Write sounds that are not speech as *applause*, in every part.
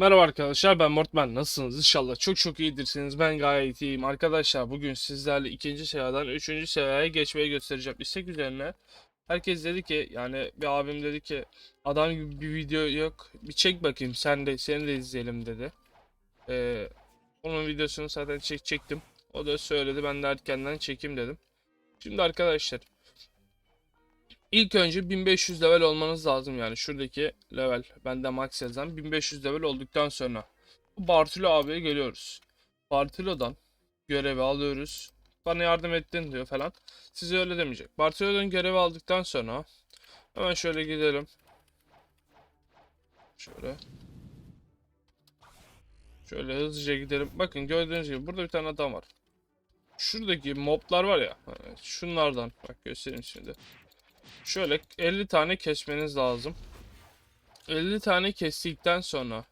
Merhaba arkadaşlar ben Mortman nasılsınız? İnşallah çok çok iyidirsiniz. Ben gayet iyiyim. Arkadaşlar bugün sizlerle ikinci seviyeden üçüncü seviyeye geçmeyi göstereceğim. İstek üzerine herkes dedi ki yani bir abim dedi ki adam gibi bir video yok. Bir çek bakayım sen de seni de izleyelim dedi. Ee, onun videosunu zaten çek çektim. O da söyledi ben de erkenden çekeyim dedim. Şimdi arkadaşlar İlk önce 1500 level olmanız lazım yani şuradaki level bende max yazan 1500 level olduktan sonra Bartolo abiye geliyoruz. Bartolo'dan görevi alıyoruz. Bana yardım ettin diyor falan. Size öyle demeyecek. Bartolo'dan görevi aldıktan sonra hemen şöyle gidelim. Şöyle. Şöyle hızlıca gidelim. Bakın gördüğünüz gibi burada bir tane adam var. Şuradaki moblar var ya. Şunlardan. Bak göstereyim şimdi. Şöyle 50 tane kesmeniz lazım. 50 tane kestikten sonra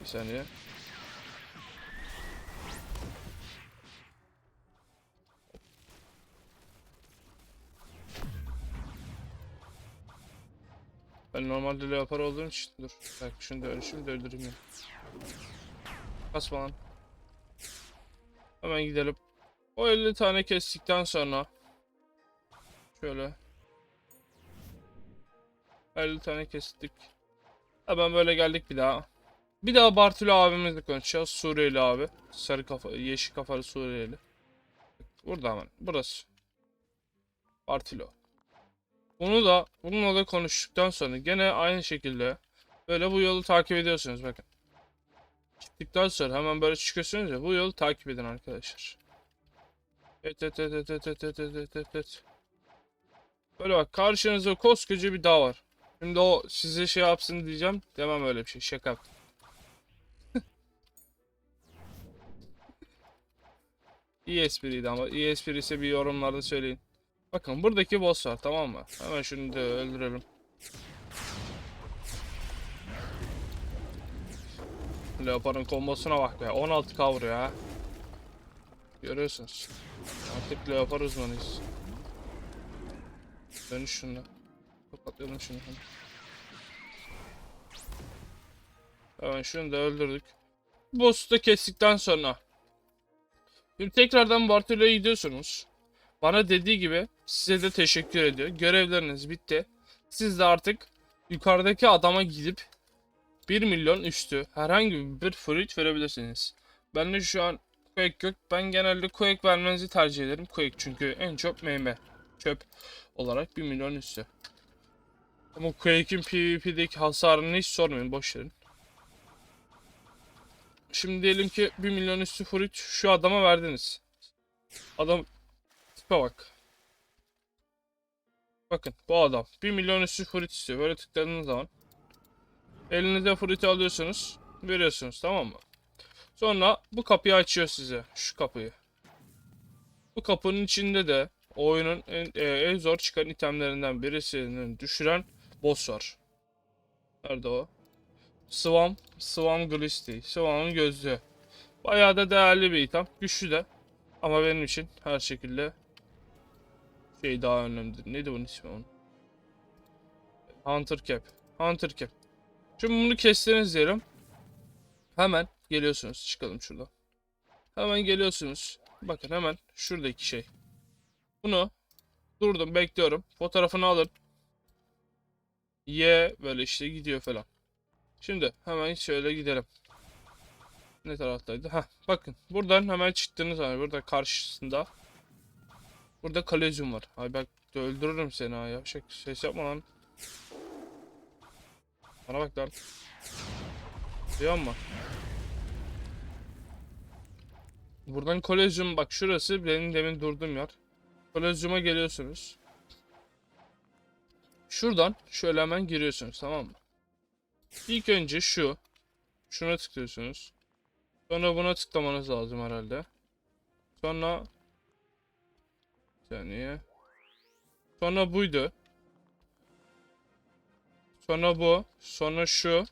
bir saniye. Ben normalde leopar olduğum için dur. Bak şunu da ölüşüm de öldüreyim ya. Kasma lan. Hemen gidelim. O 50 tane kestikten sonra şöyle 50 tane kestik. Hemen böyle geldik bir daha. Bir daha Bartolo abimizle konuşacağız. Suriyeli abi. Sarı kafa, yeşil kafalı Suriyeli. Burada hemen. Burası. Bartolo. Bunu da bununla da konuştuktan sonra gene aynı şekilde böyle bu yolu takip ediyorsunuz bakın. Gittikten sonra hemen böyle çıkıyorsunuz ya bu yolu takip edin arkadaşlar. Evet evet evet evet evet evet evet evet evet. Böyle bak karşınızda koskoca bir dağ var. Şimdi o size şey yapsın diyeceğim. Demem öyle bir şey. Şaka. *laughs* İyi espriydi ama. iyi espri ise bir yorumlarda söyleyin. Bakın buradaki boss var tamam mı? Hemen şunu da öldürelim. Leopard'ın kombosuna bak be. 16k vuruyor ha. Görüyorsunuz. Artık Leopard uzmanıyız. Dönüş şunu. Kapatıyordum şunu. Hemen şunu da öldürdük. Boss'u da kestikten sonra. Şimdi tekrardan Bartolo'ya gidiyorsunuz. Bana dediği gibi size de teşekkür ediyor. Görevleriniz bitti. Siz de artık yukarıdaki adama gidip 1 milyon üstü herhangi bir fruit verebilirsiniz. Ben de şu an Quake yok. Ben genelde Quake vermenizi tercih ederim. Quake çünkü en çok meyme. Çöp olarak 1 milyon üstü. Ama Quake'in PvP'deki hasarını hiç sormayın boş verin. Şimdi diyelim ki 1 milyon üstü fruit şu adama verdiniz. Adam tipe bak. Bakın bu adam 1 milyon üstü fruit istiyor. Böyle tıkladığınız zaman elinize fruit alıyorsunuz. Veriyorsunuz tamam mı? Sonra bu kapıyı açıyor size. Şu kapıyı. Bu kapının içinde de oyunun en, e, en zor çıkan itemlerinden birisini düşüren boss var. Nerede o? Swarm, Swarm Glisty. Swarm'ın gözlüğü. Bayağı da değerli bir item. Güçlü de. Ama benim için her şekilde şey daha önemlidir. Neydi bunun ismi onun? Hunter Cap. Hunter Cap. Şimdi bunu kestiniz diyelim. Hemen geliyorsunuz. Çıkalım şuradan. Hemen geliyorsunuz. Bakın hemen şuradaki şey. Bunu durdum bekliyorum. Fotoğrafını alın. Y böyle işte gidiyor falan. Şimdi hemen şöyle gidelim. Ne taraftaydı? Ha, bakın buradan hemen çıktığınız zaman burada karşısında burada kalezyum var. Ay bak öldürürüm seni ha yavşak ses yapma lan. Bana bak lan. Duyuyor musun? Buradan kolezyum bak şurası benim demin durduğum yer. Kolezyuma geliyorsunuz. Şuradan şöyle hemen giriyorsunuz tamam mı? İlk önce şu. Şuna tıklıyorsunuz. Sonra buna tıklamanız lazım herhalde. Sonra bir saniye. Sonra buydu. Sonra bu. Sonra şu.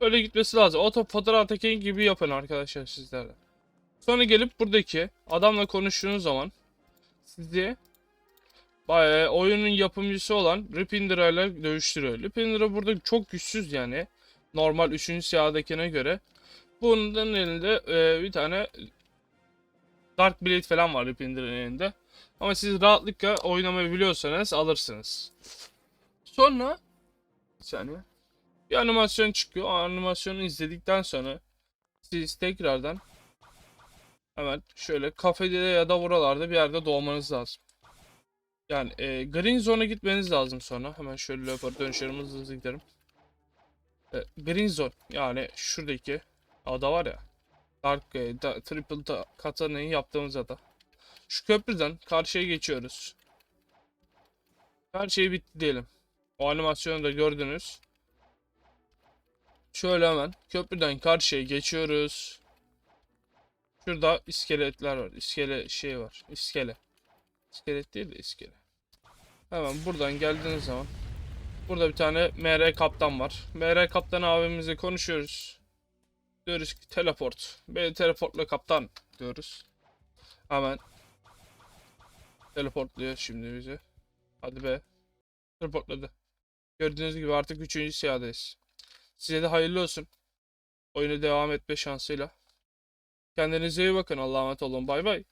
Öyle gitmesi lazım. Oto fotoğraftaki gibi yapın arkadaşlar sizlerle. Sonra gelip buradaki adamla konuştuğunuz zaman sizi bayağı oyunun yapımcısı olan Ripindra ile dövüştürüyor. Ripindra burada çok güçsüz yani. normal 3. siyahadakine göre. Bunun elinde e, bir tane Dark Blade falan var Ripinder'in elinde. Ama siz rahatlıkla oynamayı biliyorsanız alırsınız. Sonra bir saniye. Bir animasyon çıkıyor. O animasyonu izledikten sonra siz tekrardan hemen şöyle kafede ya da buralarda bir yerde doğmanız lazım. Yani e, Green Zone'a gitmeniz lazım sonra. Hemen şöyle yapar dönüşlerim hızlı hızlı giderim. E, Green Zone yani şuradaki ada var ya. Dark e, da, Triple da, Katana'yı yaptığımız ada. Şu köprüden karşıya geçiyoruz. Her şey bitti diyelim. O animasyonu da gördünüz. Şöyle hemen köprüden karşıya geçiyoruz. Şurada iskeletler var. İskele şey var. İskele. İskelet değil de iskele. Hemen buradan geldiğiniz zaman burada bir tane MR kaptan var. MR kaptan abimizle konuşuyoruz. Diyoruz ki teleport. Beni teleportla kaptan diyoruz. Hemen teleportluyor şimdi bizi. Hadi be. Teleportladı. Gördüğünüz gibi artık 3. siyadayız. Size de hayırlı olsun. Oyuna devam etme şansıyla. Kendinize iyi bakın. Allah'a emanet olun. Bay bay.